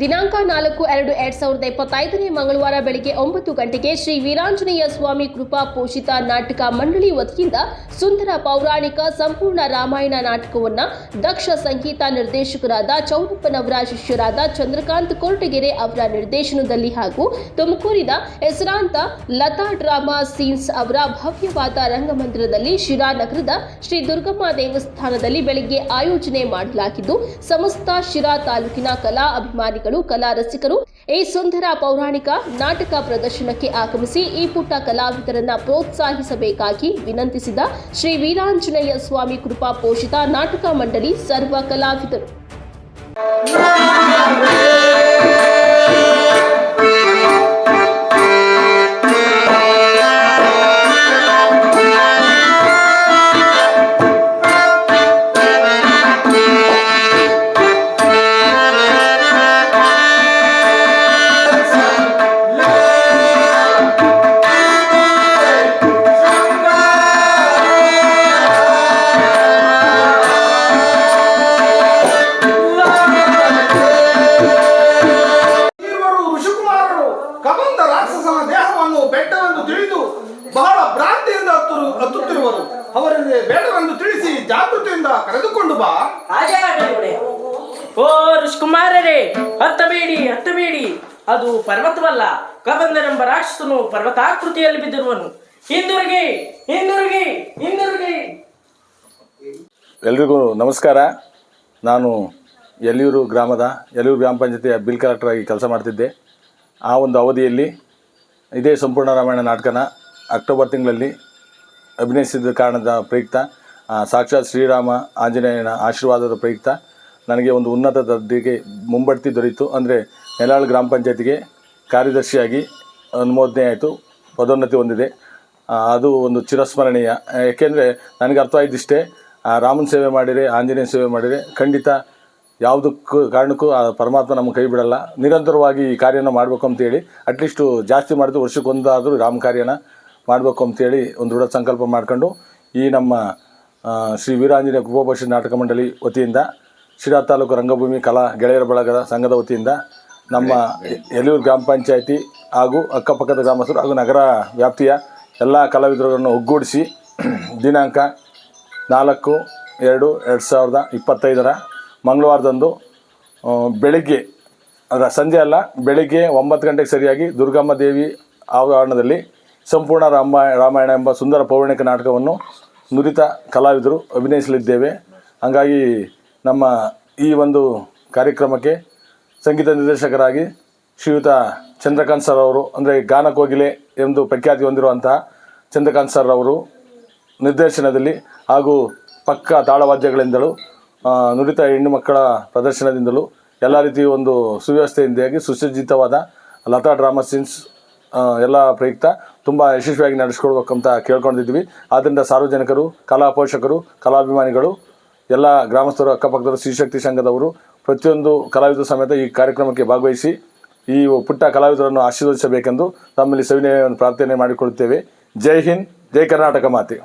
ದಿನಾಂಕ ನಾಲ್ಕು ಎರಡು ಎರಡ್ ಸಾವಿರದ ಇಪ್ಪತ್ತೈದನೇ ಮಂಗಳವಾರ ಬೆಳಗ್ಗೆ ಒಂಬತ್ತು ಗಂಟೆಗೆ ಶ್ರೀ ವೀರಾಂಜನೇಯ ಸ್ವಾಮಿ ಕೃಪಾ ಪೋಷಿತ ನಾಟಕ ಮಂಡಳಿ ವತಿಯಿಂದ ಸುಂದರ ಪೌರಾಣಿಕ ಸಂಪೂರ್ಣ ರಾಮಾಯಣ ನಾಟಕವನ್ನು ದಕ್ಷ ಸಂಗೀತ ನಿರ್ದೇಶಕರಾದ ಚೌಡಪ್ಪನವರ ಶಿಷ್ಯರಾದ ಚಂದ್ರಕಾಂತ್ ಕೊರಟಗೆರೆ ಅವರ ನಿರ್ದೇಶನದಲ್ಲಿ ಹಾಗೂ ತುಮಕೂರಿನ ಹೆಸರಾಂತ ಲತಾ ಡ್ರಾಮಾ ಸೀನ್ಸ್ ಅವರ ಭವ್ಯವಾದ ರಂಗಮಂದಿರದಲ್ಲಿ ಶಿರಾನಗರದ ಶ್ರೀ ದುರ್ಗಮ್ಮ ದೇವಸ್ಥಾನದಲ್ಲಿ ಬೆಳಗ್ಗೆ ಆಯೋಜನೆ ಮಾಡಲಾಗಿದ್ದು, ಸಮಸ್ತ ಶಿರಾ ತಾಲೂಕಿನ ಕಲಾ ಅಭಿಮಾನಿಗಳು ಕಲಾ ರಸಿಕರು, ಈ ಸುಂದರ ಪೌರಾಣಿಕ ನಾಟಕ ಪ್ರದರ್ಶನಕ್ಕೆ ಆಗಮಿಸಿ ಈ ಪುಟ್ಟ ಕಲಾವಿದರನ್ನ ಪ್ರೋತ್ಸಾಹಿಸಬೇಕಾಗಿ ವಿನಂತಿಸಿದ ಶ್ರೀ ವೀರಾಂಜನೇಯ ಸ್ವಾಮಿ ಕೃಪಾ ಪೋಷಿತ ನಾಟಕ ಮಂಡಳಿ ಸರ್ವ ಕಲಾವಿದರು. ಬಹಳ ಭ್ರಾಂತಿಯಿಂದ ಹತ್ತರು ಹತ್ತುತ್ತಿರುವರು. ಅವರಿಗೆ ಬೇಡವೆಂದು ತಿಳಿಸಿ ಜಾಗೃತಿಯಿಂದ ಕರೆದುಕೊಂಡು ಬಾ. ಹಾಗೆ. ಓ ಋಷಿಕುಮಾರರೇ ಹತ್ತಬೇಡಿ ಹತ್ತಬೇಡಿ ಅದು ಪರ್ವತವಲ್ಲ ಕಬಂದನೆಂಬ ರಾಕ್ಷಸನು ಪರ್ವತಾಕೃತಿಯಲ್ಲಿ ಬಿದ್ದಿರುವನು. ಹಿಂದಿರುಗಿ ಹಿಂದಿರುಗಿ ಹಿಂದಿರುಗಿ. ಎಲ್ರಿಗೂ ನಮಸ್ಕಾರ. ನಾನು ಎಲಿಯೂರು ಗ್ರಾಮದ ಎಲಿಯೂರು ಗ್ರಾಮ ಪಂಚಾಯತಿಯ ಬಿಲ್ ಕಲೆಕ್ಟರ್ ಆಗಿ ಕೆಲಸ ಮಾಡ್ತಿದ್ದೆ. ಆ ಒಂದು ಅವಧಿಯಲ್ಲಿ ಇದೇ ಸಂಪೂರ್ಣ ರಾಮಾಯಣ ನಾಟಕನ ಅಕ್ಟೋಬರ್ ತಿಂಗಳಲ್ಲಿ ಅಭಿನಯಿಸಿದ ಕಾರಣದ ಪ್ರಯುಕ್ತ ಸಾಕ್ಷಾತ್ ಶ್ರೀರಾಮ ಆಂಜನೇಯನ ಆಶೀರ್ವಾದದ ಪ್ರಯುಕ್ತ ನನಗೆ ಒಂದು ಉನ್ನತ ದರ್ಜೆಗೆ ಮುಂಬಡ್ತಿ ದೊರೆಯಿತು ಅಂದರೆ ನೆಲಾಳ್ ಗ್ರಾಮ ಪಂಚಾಯತಿಗೆ ಕಾರ್ಯದರ್ಶಿಯಾಗಿ ಅನುಮೋದನೆ ಆಯಿತು, ಪದೋನ್ನತಿ ಹೊಂದಿದೆ. ಅದು ಒಂದು ಚಿರಸ್ಮರಣೀಯ. ಏಕೆಂದರೆ ನನಗೆ ಅರ್ಥ ಆಯ್ತಿಷ್ಟೇ ರಾಮನ ಸೇವೆ ಮಾಡಿದರೆ ಆಂಜನೇಯ ಸೇವೆ ಮಾಡಿದರೆ ಖಂಡಿತ ಯಾವುದಕ್ಕೂ, ಕಾರಣಕ್ಕೂ ಆ ಪರಮಾತ್ಮ ನಮ್ಮ ಕೈ ಬಿಡಲ್ಲ. ನಿರಂತರವಾಗಿ ಈ ಕಾರ್ಯನ ಮಾಡಬೇಕು ಅಂತೇಳಿ ಅಟ್ಲೀಸ್ಟು ಜಾಸ್ತಿ ಮಾಡಿದ್ರು ವರ್ಷಕ್ಕೊಂದಾದರೂ ರಾಮ ಕಾರ್ಯನ ಮಾಡಬೇಕು ಅಂತೇಳಿ ಒಂದು ದೃಢ ಸಂಕಲ್ಪ ಮಾಡ್ಕೊಂಡು ಈ ನಮ್ಮ ಶ್ರೀ ವೀರಾಂಜನೇಯ ಕೃಪಾಪೋಷಿ ನಾಟಕ ಮಂಡಳಿ ವತಿಯಿಂದ ಶಿರಾ ತಾಲೂಕು ರಂಗಭೂಮಿ ಕಲಾ ಗೆಳೆಯರ ಬಳಗದ ಸಂಘದ ವತಿಯಿಂದ ನಮ್ಮ ಎಲಿಯೂರು ಗ್ರಾಮ ಪಂಚಾಯಿತಿ ಹಾಗೂ ಅಕ್ಕಪಕ್ಕದ ಗ್ರಾಮಸ್ಥರು ಹಾಗೂ ನಗರ ವ್ಯಾಪ್ತಿಯ ಎಲ್ಲ ಕಲಾವಿದರುಗಳನ್ನು ಒಗ್ಗೂಡಿಸಿ ದಿನಾಂಕ ನಾಲ್ಕು, ಎರಡು ಎರಡು ಸಾವಿರದ ಇಪ್ಪತ್ತೈದರ ಮಂಗಳವಾರದಂದು ಬೆಳಿಗ್ಗೆ ಅದರ ಸಂಜೆ ಅಲ್ಲ, ಬೆಳಿಗ್ಗೆ ಒಂಬತ್ತು ಗಂಟೆಗೆ ಸರಿಯಾಗಿ ದುರ್ಗಮ್ಮ ದೇವಿ ಆವರಣದಲ್ಲಿ ಸಂಪೂರ್ಣ ರಾಮ, ರಾಮಾಯಣ ಎಂಬ ಸುಂದರ ಪೌರಾಣಿಕ ನಾಟಕವನ್ನು ನುರಿತ ಕಲಾವಿದರು ಅಭಿನಯಿಸಲಿದ್ದೇವೆ. ಹಾಗಾಗಿ ನಮ್ಮ ಈ ಒಂದು ಕಾರ್ಯಕ್ರಮಕ್ಕೆ ಸಂಗೀತ ನಿರ್ದೇಶಕರಾಗಿ ಶ್ರೀಯುತ ಚಂದ್ರಕಾಂತ್ ಸರ್ ಅವರು, ಅಂದರೆ ಗಾನ ಕೋಗಿಲೆ ಎಂದು ಪ್ರಖ್ಯಾತಿ ಹೊಂದಿರುವಂತಹ ಚಂದ್ರಕಾಂತ್ ಸರ್ ಅವರು ನಿರ್ದೇಶನದಲ್ಲಿ ಹಾಗೂ ಪಕ್ಕ ತಾಳವಾದ್ಯಗಳಿಂದಲೂ ನುರಿತ ಹೆಣ್ಣು ಮಕ್ಕಳ ಪ್ರದರ್ಶನದಿಂದಲೂ ಎಲ್ಲ ರೀತಿಯ ಒಂದು ಸುವ್ಯವಸ್ಥೆಯಿಂದಾಗಿ ಸುಸಜ್ಜಿತವಾದ ಲತಾ ಡ್ರಾಮಾ ಸೀನ್ಸ್ ಎಲ್ಲ ಪ್ರಯುಕ್ತ ತುಂಬ ಯಶಸ್ವಿಯಾಗಿ ನಡೆಸ್ಕೊಡ್ಬೇಕಂತ ಕೇಳ್ಕೊಂಡಿದ್ವಿ ಆದ್ದರಿಂದ ಸಾರ್ವಜನಿಕರು, ಕಲಾ ಪೋಷಕರು, ಕಲಾಭಿಮಾನಿಗಳು, ಎಲ್ಲ ಗ್ರಾಮಸ್ಥರು, ಅಕ್ಕಪಕ್ಕದವರು ಶ್ರೀಶಕ್ತಿ ಸಂಘದವರು ಪ್ರತಿಯೊಂದು ಕಲಾವಿದರು ಸಮೇತ ಈ ಕಾರ್ಯಕ್ರಮಕ್ಕೆ ಭಾಗವಹಿಸಿ ಈ ಪುಟ್ಟ ಕಲಾವಿದರನ್ನು ಆಶೀರ್ವದಿಸಬೇಕೆಂದು ತಮ್ಮಲ್ಲಿ ಸವಿನಯವನ್ನು ಪ್ರಾರ್ಥನೆ ಮಾಡಿಕೊಳ್ಳುತ್ತೇವೆ. ಜೈ ಹಿಂದ್, ಜೈ ಕರ್ನಾಟಕ ಮಾತೆ.